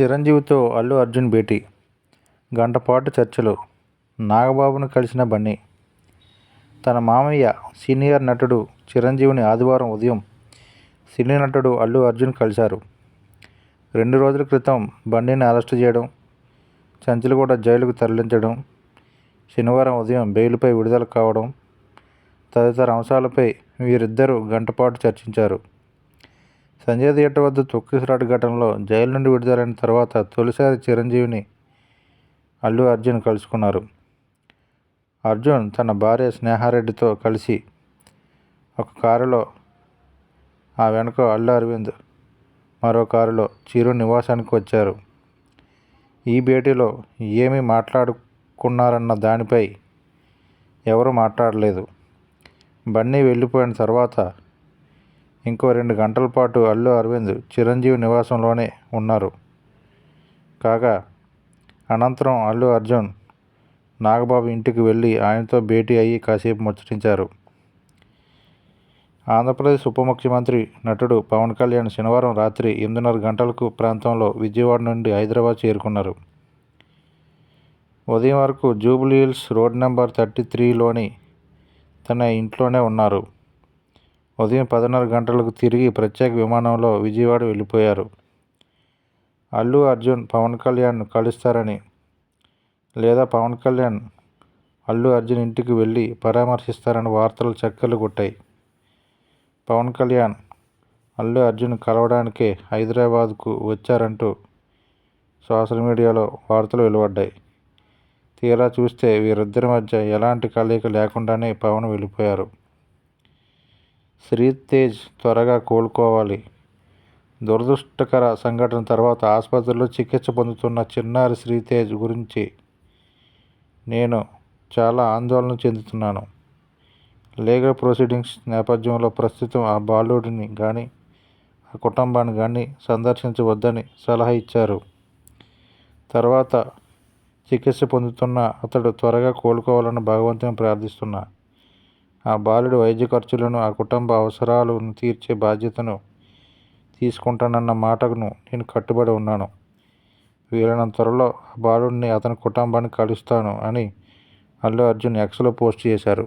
చిరంజీవితో అల్లు అర్జున్ భేటీ. గంటపాటు చర్చలు. నాగబాబును కలిసిన బన్నీ. తన మామయ్య సీనియర్ నటుడు చిరంజీవిని ఆదివారం ఉదయం సినీ నటుడు అల్లు అర్జున్ కలిశారు. రెండు రోజుల క్రితం బండిని అరెస్టు చేయడం చంచలగూడ జైలుకు తరలించడం శనివారం ఉదయం బెయిల్పై విడుదల కావడం తదితర అంశాలపై వీరిద్దరూ గంటపాటు చర్చించారు. సంజయ్ థియేటర్ వద్ద తొక్కిసలాట ఘటనలో జైలు నుండి విడుదలైన తర్వాత తొలిసారి చిరంజీవిని అల్లు అర్జున్ కలుసుకున్నారు. అర్జున్ తన భార్య స్నేహారెడ్డితో కలిసి ఒక కారులో ఆ వెనుక అల్లు అరవింద్ మరో కారులో చిరు నివాసానికి వచ్చారు. ఈ భేటీలో ఏమి మాట్లాడుకున్నారన్న దానిపై ఎవరు మాట్లాడలేదు. బన్నీ వెళ్ళిపోయిన తర్వాత ఇంకో రెండు గంటల పాటు అల్లు అరవింద్ చిరంజీవి నివాసంలోనే ఉన్నారు. కాగా అనంతరం అల్లు అర్జున్ నాగబాబు ఇంటికి వెళ్ళి ఆయనతో భేటీ అయ్యి కాసేపు ముచ్చటించారు. ఆంధ్రప్రదేశ్ ఉప ముఖ్యమంత్రి నటుడు పవన్ కళ్యాణ్ శనివారం రాత్రి ఎనిమిదిన్నర గంటలకు ప్రాంతంలో విజయవాడ నుండి హైదరాబాద్ చేరుకున్నారు. ఉదయం వరకు Jubilee Hills road number thirty త్రీలోని తన ఇంట్లోనే ఉన్నారు. ఉదయం పదిన్నర గంటలకు తిరిగి ప్రత్యేక విమానంలో విజయవాడ వెళ్ళిపోయారు. అల్లు అర్జున్ పవన్ కళ్యాణ్ను కలుస్తారని లేదా పవన్ కళ్యాణ్ అల్లు అర్జున్ ఇంటికి వెళ్ళి పరామర్శిస్తారని వార్తలు చక్కర్లు కొట్టాయి. పవన్ కళ్యాణ్ అల్లు అర్జున్ కలవడానికే హైదరాబాద్కు వచ్చారంటూ సోషల్ మీడియాలో వార్తలు వెలువడ్డాయి. తీరా చూస్తే వీరిద్దరి మధ్య ఎలాంటి కలయిక లేకుండానే పవన్ వెళ్ళిపోయారు. శ్రీతేజ్ త్వరగా కోలుకోవాలి. దురదృష్టకర సంఘటన తర్వాత ఆసుపత్రిలో చికిత్స పొందుతున్న చిన్నారి శ్రీతేజ్ గురించి నేను చాలా ఆందోళన చెందుతున్నాను. లీగల్ ప్రొసీడింగ్స్ నేపథ్యంలో ప్రస్తుతం ఆ బాలుడిని కానీ ఆ కుటుంబాన్ని కానీ సందర్శించవద్దని సలహా ఇచ్చారు. తర్వాత చికిత్స పొందుతున్న అతడు త్వరగా కోలుకోవాలని భగవంతుని ప్రార్థిస్తున్నా. ఆ బాలుడి వైద్య ఖర్చులను ఆ కుటుంబ అవసరాలను తీర్చే బాధ్యతను తీసుకుంటానన్న మాటను నేను కట్టుబడి ఉన్నాను. వీలైనంత త్వరలో ఆ బాలుడిని అతని కుటుంబాన్ని కలుస్తాను అని అల్లు అర్జున్ ఎక్స్లో పోస్ట్ చేశారు.